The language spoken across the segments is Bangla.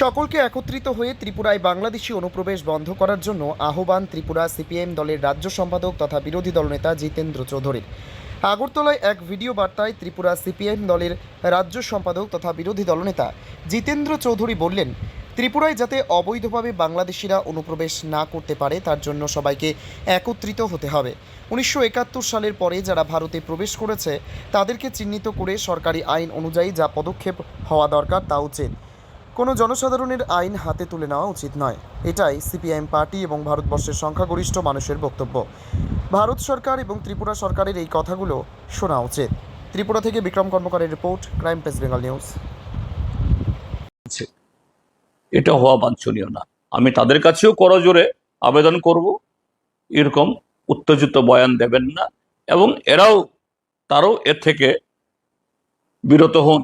সকলকে একত্রিত হয়ে ত্রিপুরায় বাংলাদেশি অনুপ্রবেশ বন্ধ করার জন্য আহ্বান ত্রিপুরা সিপিএম দলের রাজ্য সম্পাদক তথা বিরোধী দলনেতা জিতেন্দ্র চৌধুরীর। আগরতলায় এক ভিডিও বার্তায় ত্রিপুরা সিপিএম দলের রাজ্য সম্পাদক তথা বিরোধী দলনেতা জিতেন্দ্র চৌধুরী বললেন, ত্রিপুরায় যাতে অবৈধভাবে বাংলাদেশিরা অনুপ্রবেশ না করতে পারে, তার জন্য সবাইকে একত্রিত হতে হবে। উনিশশো একাত্তর সালের পরে যারা ভারতে প্রবেশ করেছে, তাদেরকে চিহ্নিত করে সরকারি আইন অনুযায়ী যা পদক্ষেপ হওয়া দরকার তা উচিত কোনো জনসাধারণের আইন হাতে তুলে নেওয়া উচিত নয়। এটাই সিপিআইএম পার্টি এবং ভারতবর্ষের সংখ্যাগরিষ্ঠ মানুষের বক্তব্য। ভারত সরকার এবং ত্রিপুরা সরকারের এই কথাগুলো শোনা উচিত। ত্রিপুরা থেকে Bikram কর্মকারের report, crime press Bengal news. এটা হওয়া বাঞ্ছনীয় না। আমি তাদের কাছেও করজোরে আবেদন করব। এরকম উত্তেজিত বয়ান দেবেন না। এবং এরাও, তারও এর থেকে বিরত হন।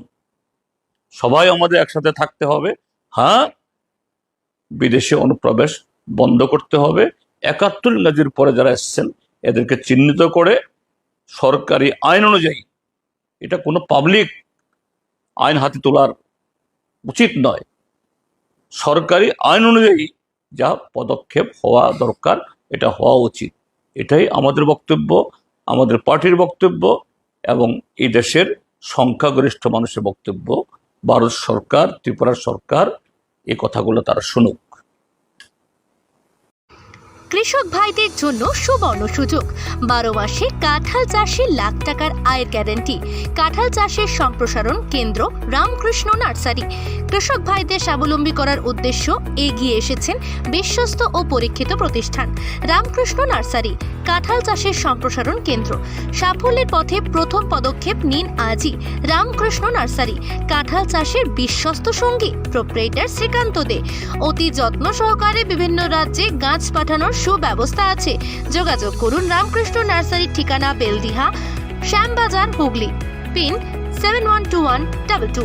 সবাই আমাদের একসাথে থাকতে হবে। হ্যাঁ বিদেশে অনুপ্রবেশ বন্ধ করতে হবে। একাত্তর ইংরাজির পরে যারা এসছেন, এদেরকে চিহ্নিত করে সরকারি আইন অনুযায়ী, এটা কোনো পাবলিক আইন হাতে তোলার উচিত নয়। সরকারি আইন অনুযায়ী যা পদক্ষেপ হওয়া দরকার, এটা হওয়া উচিত। এটাই আমাদের বক্তব্য, আমাদের পার্টির বক্তব্য এবং এই দেশের সংখ্যাগরিষ্ঠ মানুষের বক্তব্য। ভারত সরকার ত্রিপুরা সরকার এ কথাগুলো তারা শুনুক। কৃষক ভাইদের জন্য সুবর্ণ সুযোগ। বারো মাসে কাঁঠাল চাষে লাখ টাকার আয়ের গ্যারান্টি। কাঁঠাল চাষের সম্প্রসারণ কেন্দ্র রামকৃষ্ণ নার্সারি। কৃষক ভাইদের স্বাবলম্বী করার উদ্দেশ্য এগিয়ে এসেছেন বিশ্বস্ত ও পরীক্ষিত প্রতিষ্ঠান রামকৃষ্ণ নার্সারি, কাঁঠাল চাষের সম্প্রসারণ কেন্দ্র। সাফল্যের পথে প্রথম পদক্ষেপ নিন আজই রামকৃষ্ণ নার্সারি, কাঁঠাল চাষের বিশ্বস্ত সঙ্গী প্রোপ্রেটার শ্রীকান্ত দে। অতি যত্ন সহকারে বিভিন্ন রাজ্যে গাছ পাঠানোর সুব্যবস্থা আছে। যোগাযোগ করুন রামকৃষ্ণ নার্সারির ঠিকানা Beldiha, Shyambazar, Hooghly. Pin seven one two one double two.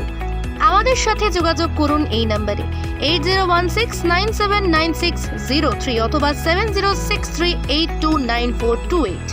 আমাদের সাথে যোগাযোগ করুন এই নম্বরে। Eight zero one six nine seven nine six zero three অথবা seven zero six three eight two nine four two eight.